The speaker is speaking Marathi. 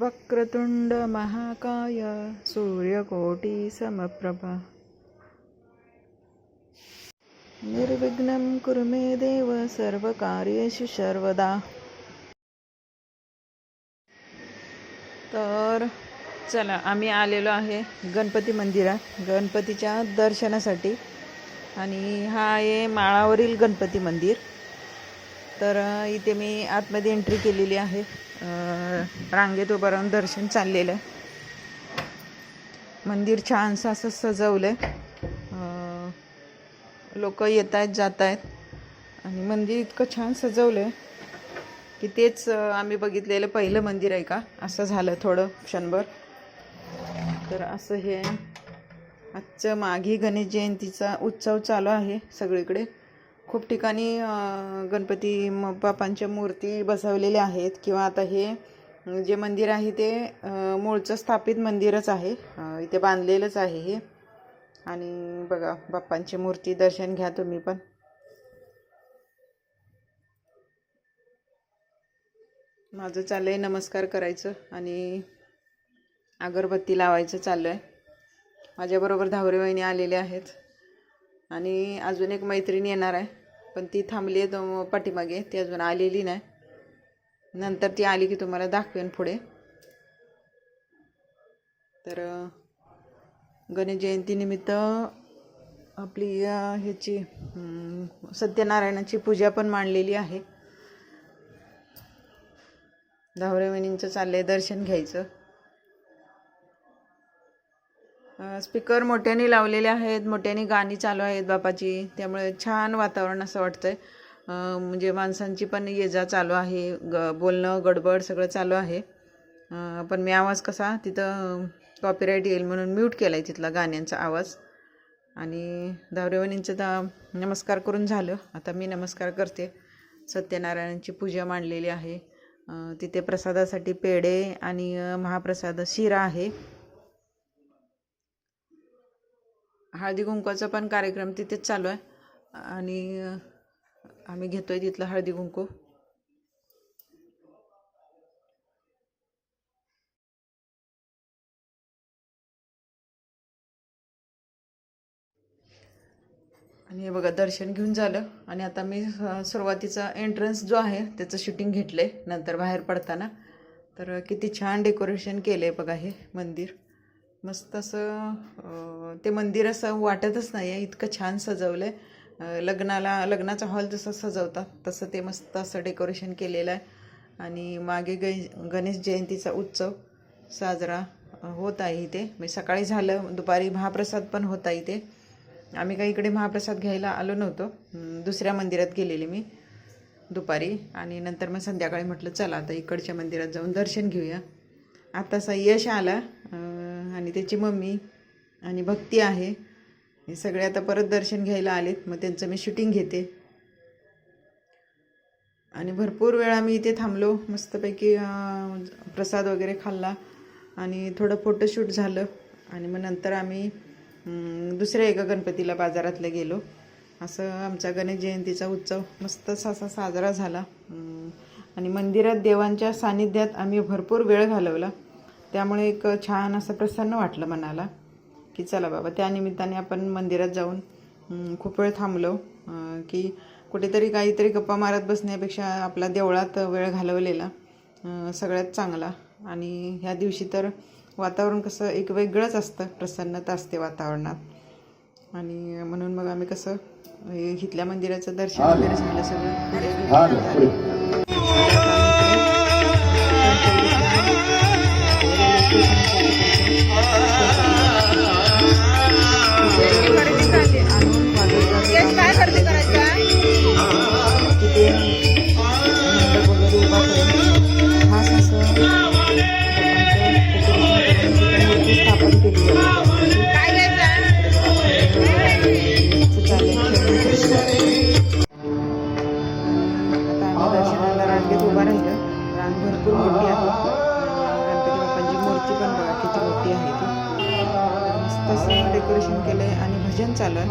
वक्रतुंड महाकाय सूर्यकोटी समप्रभा। निर्विघ्नं कुरु मे देव सर्वकार्येषु सर्वदा। तर चला आम्ही आलेलो आहे गणपती मंदिरात गणपतीच्या दर्शनासाठी. आणि हा आहे माळावरील गणपती मंदिर. तर इथे मी आतमध्ये एंट्री केलेली आहे. रांगेत उभं राहून दर्शन चाललेलं. आहे मंदिर छानसं असं सजवलं आहे लोक येत आहेत जात आहेत आणि मंदिर इतकं छान सजवलं आहे की तेच आम्ही बघितलेलं पहिलं मंदिर आहे का? असं झालं थोडं क्षणभर. तर असं हे आजचं माघी गणेश जयंतीचा उत्सव चालू आहे सगळीकडे. खूप ठिकाणी गणपती म- बापांच्या मूर्ती बसवलेल्या आहेत. किंवा आता हे जे मंदिर आहे ते मूळचं स्थापित मंदिरच आहे. इथे बांधलेलंच आहे हे. आणि बघा बाप्पांची मूर्ती दर्शन घ्या तुम्ही पण. माझं चाललं आहे नमस्कार करायचं आणि अगरबत्ती लावायचं चाललं आहे माझ्याबरोबर धावरे वहिनी आलेले आहेत. आणि अजून एक मैत्रीण येणार आहे. पण ती थांबली आहे पाठीमागे. ती अजून आलेली नाही. नंतर ती आली की तुम्हाला दाखवेन पुढे. तर गणेश जयंतीनिमित्त आपली ह्याची सत्यनारायणाची पूजा पण मांडलेली आहे. धावरे वहिनींचं चाललंय दर्शन घ्यायचं. स्पीकर मोठ्याने लावलेले आहेत मोठ्याने गाणी चालू आहेत बापाची. त्यामुळे छान वातावरण असं वाटतंय. आहे म्हणजे माणसांची पण ये जा चालू आहे ग बोलणं गडबड सगळं चालू आहे. पण मी आवाज कसा तिथं कॉपीराईट येईल म्हणून म्यूट केला आहे तिथला गाण्यांचा आवाज. आणि धावरेवणींचं तर नमस्कार करून झालं. आता मी नमस्कार करते. सत्यनारायणांची पूजा मांडलेली आहे. तिथे प्रसादासाठी पेढे आणि महाप्रसाद शिरा आहे. हळदी कुंकवाचा पण कार्यक्रम तिथेच चालू आहे. आणि आम्ही घेतो आहे तिथलं हळदी कुंकू. आणि हे बघा दर्शन घेऊन झालं. आणि आता मी सुरुवातीचा एंट्रन्स जो आहे त्याचं शूटिंग घेतलं आहे नंतर बाहेर पडताना. तर किती छान डेकोरेशन केलं आहे बघा हे मंदिर. मस्त असं ते मंदिर असं वाटतच नाही आहे. इतकं छान सजवलं आहे लग्नाला लग्नाचा हॉल जसं सजवतात तसं ते मस्त असं डेकोरेशन केलेलं आहे. आणि मागे ग गणेश जयंतीचा उत्सव साजरा होत आहे इथे. म्हणजे सकाळी झालं दुपारी महाप्रसाद पण होता इथे. आम्ही काही इकडे महाप्रसाद घ्यायला आलो नव्हतो. दुसऱ्या मंदिरात गेलेले मी दुपारी. आणि नंतर मग संध्याकाळी म्हटलं चला आता इकडच्या मंदिरात जाऊन दर्शन घेऊया. आतासा यश आला. आणि त्याची मम्मी आणि भक्ती आहे. हे सगळे आता परत दर्शन घ्यायला आलेत. मग त्यांचं मी शूटिंग घेते. आणि भरपूर वेळा मी इथे थांबलो. मस्तपैकी प्रसाद वगैरे खाल्ला आणि थोडं फोटोशूट झालं. आणि मग नंतर आम्ही दुसऱ्या एका गणपतीला बाजारातलं गेलो. असं आमचा गणेश जयंतीचा उत्सव मस्तच असा साजरा झाला. आणि मंदिरात देवांच्या सानिध्यात आम्ही भरपूर वेळ घालवला. त्यामुळे एक छान असं प्रसन्न वाटलं मनाला की चला बाबा त्या निमित्ताने आपण मंदिरात जाऊन खूप वेळ थांबलो. की कुठेतरी काहीतरी गप्पा मारत बसण्यापेक्षा आपला देवळात वेळ घालवलेला सगळ्यात चांगला. आणि ह्या दिवशी तर वातावरण कसं एक वेगळंच असतं प्रसन्नता असते वातावरणात. आणि म्हणून मग आम्ही कसं इथल्या मंदिराचं दर्शन वगैरे झालं सगळं. पुढे गेलो. काय मस्त असं डेकोरेशन केलंय आणि भजन चालू आहे.